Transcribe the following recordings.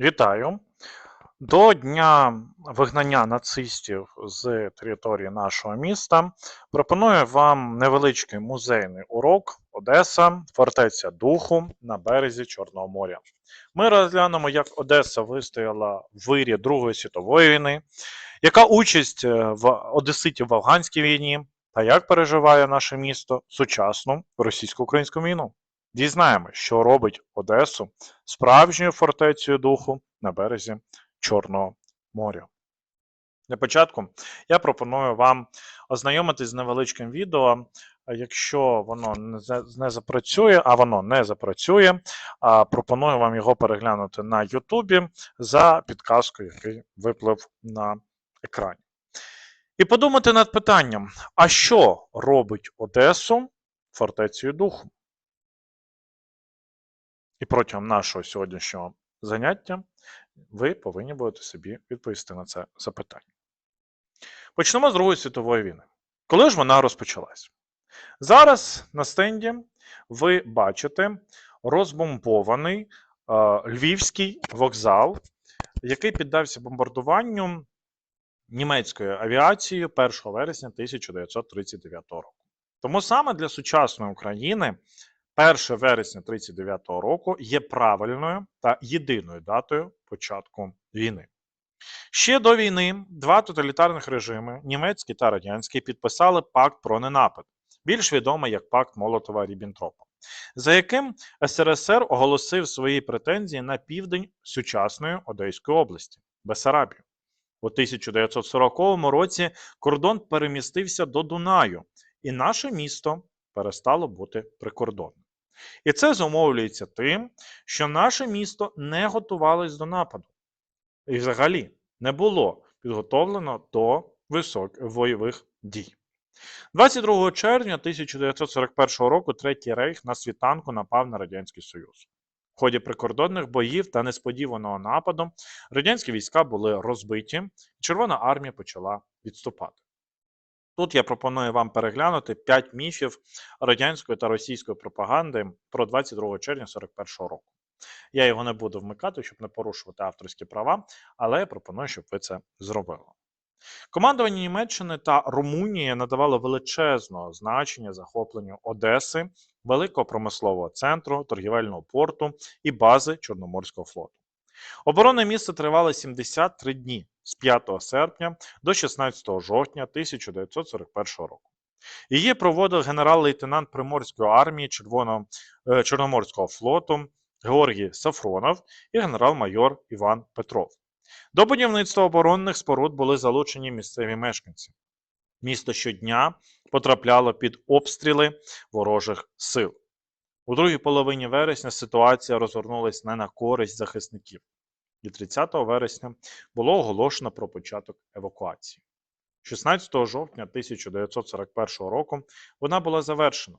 Вітаю! До дня вигнання нацистів з території нашого міста пропоную вам невеличкий музейний урок Одеса, фортеця Духу на березі Чорного моря. Ми розглянемо, як Одеса вистояла в вирі Другої світової війни, яка участь е, в Одеситів в афганській війні та як переживає наше місто сучасну російсько-українську війну. Дізнаємо, що робить Одесу справжньою фортецею духу на березі Чорного моря. Для початку я пропоную вам ознайомитись з невеличким відео. Якщо воно не запрацює, а воно не запрацює, пропоную вам його переглянути на Ютубі за підказкою, який виплив на екрані. І подумати над питанням: а що робить Одесу фортецею духу? І протягом нашого сьогоднішнього заняття ви повинні будете собі відповісти на це запитання. Почнемо з Другої світової війни. Коли ж вона розпочалась? Зараз на стенді ви бачите розбомбований е, львівський вокзал, який піддався бомбардуванню німецькою авіацією 1 вересня 1939 року. Тому саме для сучасної України 1 вересня 1939 року є правильною та єдиною датою початку війни. Ще до війни два тоталітарних режими, німецький та радянський, підписали пакт про ненапад, більш відомий як пакт Молотова ріббентропа за яким СРСР оголосив свої претензії на південь сучасної Одеської області Бесарабію. У 1940 році кордон перемістився до Дунаю, і наше місто перестало бути прикордонним. І це зумовлюється тим, що наше місто не готувалось до нападу. І взагалі не було підготовлено до високих бойових дій. 22 червня 1941 року Третій рейх на світанку напав на Радянський Союз. В ході прикордонних боїв та несподіваного нападу радянські війська були розбиті, і Червона армія почала відступати. Тут я пропоную вам переглянути 5 міфів радянської та російської пропаганди про 22 червня 1941 року. Я його не буду вмикати, щоб не порушувати авторські права, але я пропоную, щоб ви це зробили. Командування Німеччини та Румунії надавало величезного значення захопленню Одеси, великого промислового центру, торгівельного порту і бази Чорноморського флоту. Оборонне місце тривало 73 дні з 5 серпня до 16 жовтня 1941 року. Її проводив генерал-лейтенант Приморської армії Червоного, е, Чорноморського флоту Георгій Сафронов і генерал-майор Іван Петров. До будівництва оборонних споруд були залучені місцеві мешканці. Місто щодня потрапляло під обстріли ворожих сил. У другій половині вересня ситуація розгорнулась не на користь захисників, і 30 вересня було оголошено про початок евакуації. 16 жовтня 1941 року вона була завершена.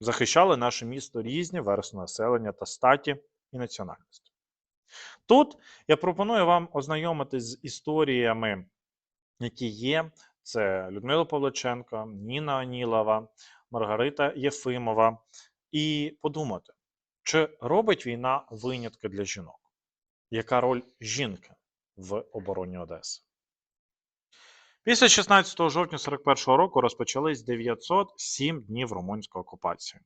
Захищали наше місто різні верстви населення та статі і національності. Тут я пропоную вам ознайомитись з історіями, які є. Це Людмила Павличенко, Ніна Анілова, Маргарита Єфимова. І подумати, чи робить війна винятки для жінок? Яка роль жінки в обороні Одеси? Після 16 жовтня 41 року розпочались 907 днів румунської окупації.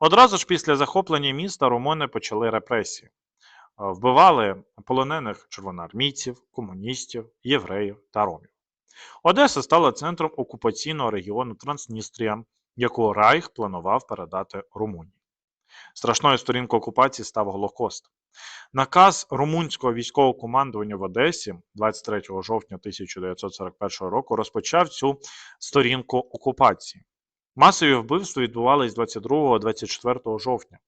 Одразу ж після захоплення міста румуни почали репресії. Е, Вбивали полонених червоноармійців, комуністів, євреїв та ромів. Одеса стала центром окупаційного регіону Трансністрія, яку Райх планував передати Румунії. Страшною сторінкою окупації став Голокост. Наказ румунського військового командування в Одесі 23 жовтня 1941 року розпочав цю сторінку окупації. Масові вбивства відбувались 22-24 жовтня.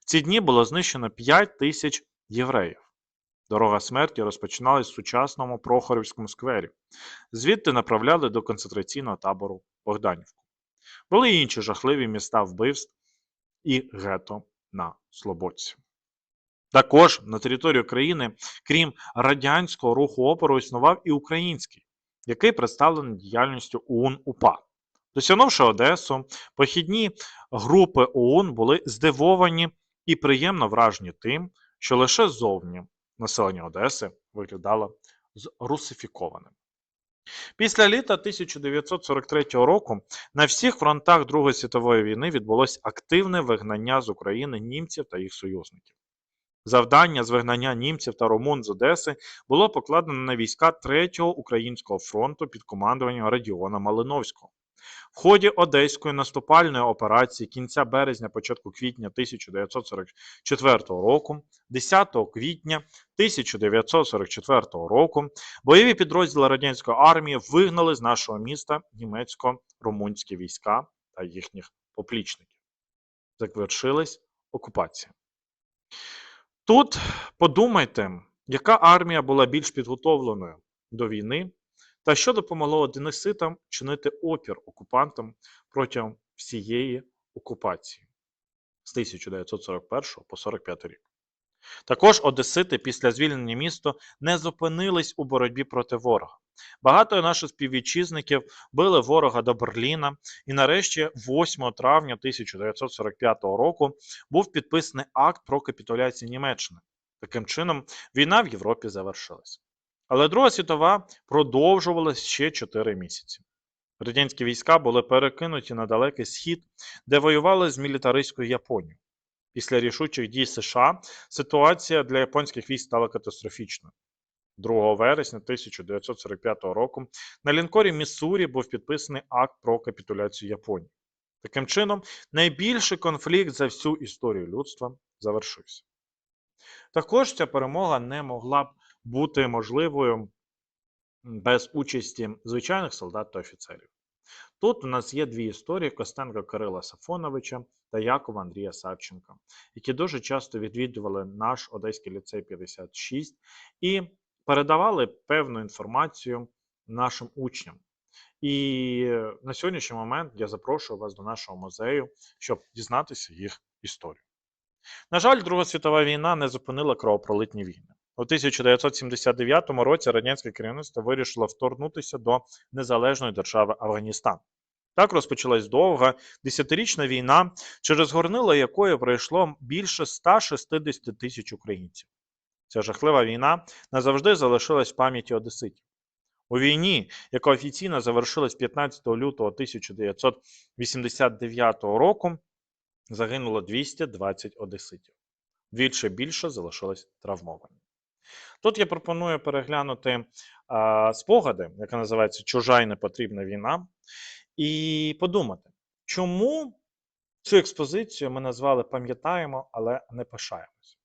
В ці дні було знищено 5 тисяч євреїв. Дорога смерті розпочиналась в сучасному Прохорівському сквері. Звідти направляли до концентраційного табору Богданівку. Були й інші жахливі міста вбивств і гето на Слободці. Також на території України, крім радянського руху опору, існував і український, який представлений діяльністю ОУН УПА. Досягнувши Одесу, похідні групи ОУН були здивовані і приємно вражені тим, що лише ззовні населення Одеси виглядало зрусифікованим. Після літа 1943 року на всіх фронтах Другої світової війни відбулось активне вигнання з України німців та їх союзників. Завдання з вигнання німців та румун з Одеси було покладено на війська 3-го Українського фронту під командуванням Радіона Малиновського. В ході Одеської наступальної операції кінця березня, початку квітня 1944 року, 10 квітня 1944 року, бойові підрозділи радянської армії вигнали з нашого міста німецько-румунські війська та їхніх поплічників. Завершилась окупація. Тут подумайте, яка армія була більш підготовленою до війни, та що допомогло одеситам чинити опір окупантам протягом всієї окупації з 1941 по 45 рік. Також одесити після звільнення міста не зупинились у боротьбі проти ворога. Багато наших співвітчизників били ворога до Берліна, і нарешті, 8 травня 1945 року, був підписаний акт про капітуляцію Німеччини. Таким чином, війна в Європі завершилась. Але Друга світова продовжувалась ще 4 місяці. Радянські війська були перекинуті на далекий схід, де воювали з мілітаристською Японією. Після рішучих дій США ситуація для японських військ стала катастрофічною. 2 вересня 1945 року на лінкорі Міссурі був підписаний акт про капітуляцію Японії. Таким чином, найбільший конфлікт за всю історію людства завершився. Також ця перемога не могла б бути можливою без участі звичайних солдат та офіцерів. Тут у нас є дві історії Костенка Кирила Сафоновича та Якова Андрія Савченка, які дуже часто відвідували наш Одеський ліцей 56 і передавали певну інформацію нашим учням. І на сьогоднішній момент я запрошую вас до нашого музею, щоб дізнатися їх історію. На жаль, Друга світова війна не зупинила кровопролитні війни. У 1979 році радянське керівництво вирішило вторгнутися до незалежної держави Афганістан. Так розпочалась довга десятирічна війна, через горнило якої пройшло більше 160 тисяч українців. Ця жахлива війна назавжди залишилась в пам'яті одеситів. У війні, яка офіційно завершилась 15 лютого 1989 року, загинуло 220 одеситів. Двічі більше залишилось травмовані. Тут я пропоную переглянути а, спогади, яка називається Чужа і непотрібна війна, і подумати, чому цю експозицію ми назвали Пам'ятаємо, але не пишаємось.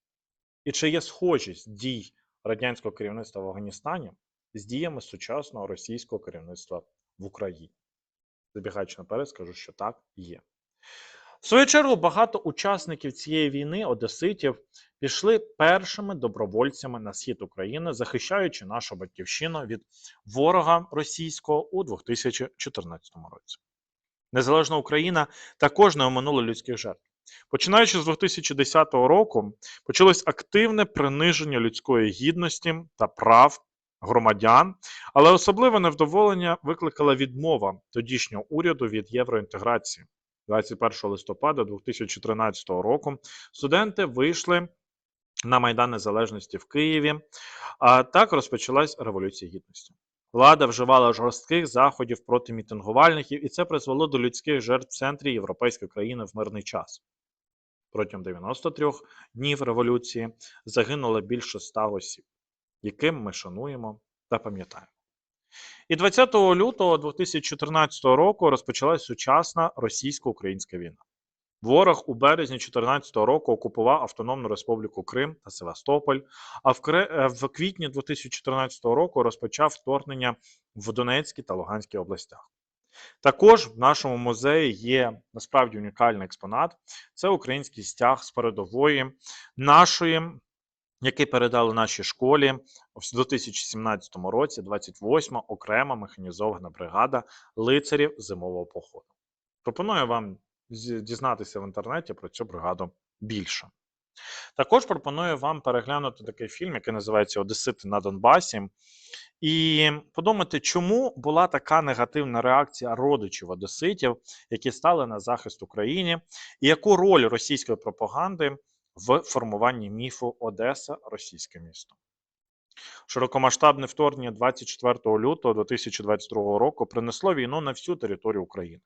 І чи є схожість дій радянського керівництва в Афганістані з діями сучасного російського керівництва в Україні? Забігаючи наперед, скажу, що так є. В свою чергу, багато учасників цієї війни, одеситів, пішли першими добровольцями на схід України, захищаючи нашу батьківщину від ворога російського у 2014 році. Незалежна Україна також не оминула людських жертв. Починаючи з 2010 року, почалось активне приниження людської гідності та прав громадян, але особливе невдоволення викликала відмова тодішнього уряду від євроінтеграції. 21 листопада 2013 року студенти вийшли на Майдан Незалежності в Києві, а так розпочалась Революція Гідності. Влада вживала жорстких заходів проти мітингувальників, і це призвело до людських жертв в центрі європейської країни в мирний час. Протягом 93 днів революції загинуло більше 100 осіб, яким ми шануємо та пам'ятаємо. І 20 лютого 2014 року розпочалась сучасна російсько-українська війна. Ворог у березні 2014 року окупував Автономну Республіку Крим та Севастополь, а в, в квітні 2014 року розпочав вторгнення в Донецькій та Луганській областях. Також в нашому музеї є насправді унікальний експонат: це український стяг з передової нашої який передали нашій школі в 2017 році, 28-ма окрема механізована бригада лицарів зимового походу. Пропоную вам дізнатися в інтернеті про цю бригаду більше. Також пропоную вам переглянути такий фільм, який називається Одесити на Донбасі, і подумати, чому була така негативна реакція родичів Одеситів, які стали на захист Україні, і яку роль російської пропаганди в формуванні міфу Одеса російське місто. Широкомасштабне вторгнення 24 лютого 2022 року принесло війну на всю територію України.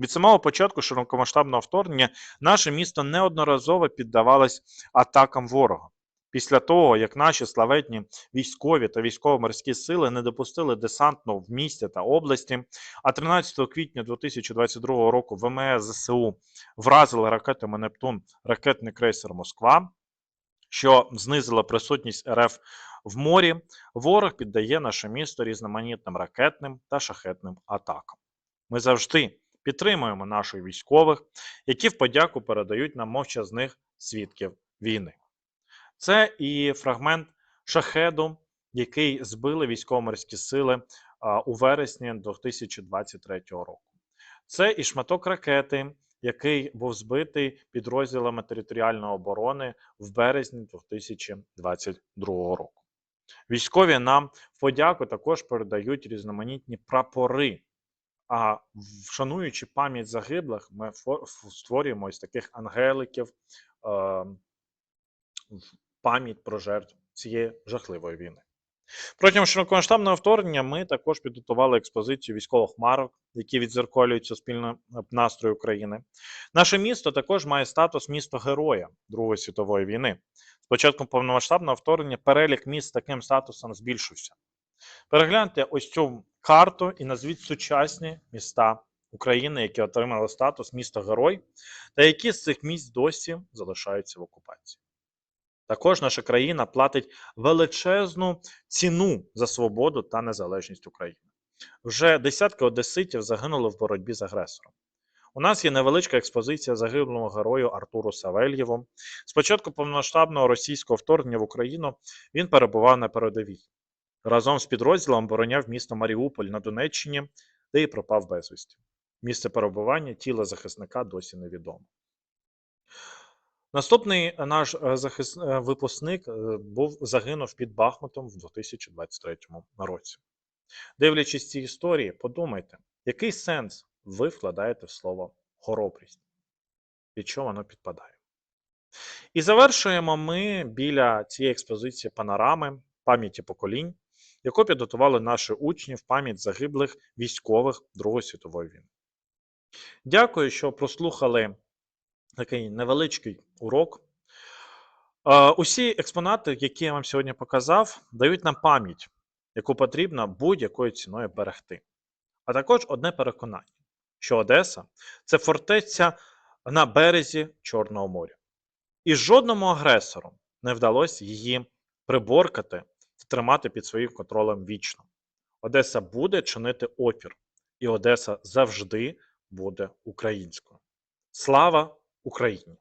Від самого початку широкомасштабного вторгнення наше місто неодноразово піддавалось атакам ворога. Після того, як наші славетні військові та військово-морські сили не допустили десантну в місті та області, а 13 квітня 2022 року ВМС ЗСУ вразили ракетами Нептун ракетний крейсер Москва, що знизило присутність РФ в морі, ворог піддає наше місто різноманітним ракетним та шахетним атакам. Ми завжди підтримуємо наших військових, які в подяку передають нам мовчазних свідків війни. Це і фрагмент шахеду, який збили військово-морські сили у вересні 2023 року. Це і шматок ракети, який був збитий підрозділами територіальної оборони в березні 2022 року. Військові нам в подяку також передають різноманітні прапори. А вшануючи пам'ять загиблих, ми створюємо ось таких ангеликів е, в пам'ять про жертв цієї жахливої війни. Протягом широкомасштабного вторгнення ми також підготували експозицію військових марок, які відзеркалюють суспільний настрій України. Наше місто також має статус міста героя Другої світової війни. З початком повномасштабного вторгнення перелік міст з таким статусом збільшився. Перегляньте ось цю карту і назвіть сучасні міста України, які отримали статус міста герой, та які з цих місць досі залишаються в окупації. Також наша країна платить величезну ціну за свободу та незалежність України. Вже десятки одеситів загинули в боротьбі з агресором. У нас є невеличка експозиція загиблого герою Артуру Савельєву. Спочатку повномасштабного російського вторгнення в Україну він перебував на передовій. Разом з підрозділом обороняв місто Маріуполь на Донеччині, де і пропав безвісті. Місце перебування тіла захисника досі невідомо. Наступний наш е, захис... е, випускник е, був загинув під Бахмутом в 2023 році. Дивлячись ці історії, подумайте, який сенс ви вкладаєте в слово хоробрість? Від чого воно підпадає? І завершуємо ми біля цієї експозиції панорами пам'яті поколінь, яку підготували наші учні в пам'ять загиблих військових Другої світової війни. Дякую, що прослухали такий невеличкий урок. Усі експонати, які я вам сьогодні показав, дають нам пам'ять, яку потрібно будь-якою ціною берегти. А також одне переконання, що Одеса це фортеця на березі Чорного моря. І жодному агресору не вдалося її приборкати та тримати під своїм контролем вічно. Одеса буде чинити опір, і Одеса завжди буде українською. Слава Україні!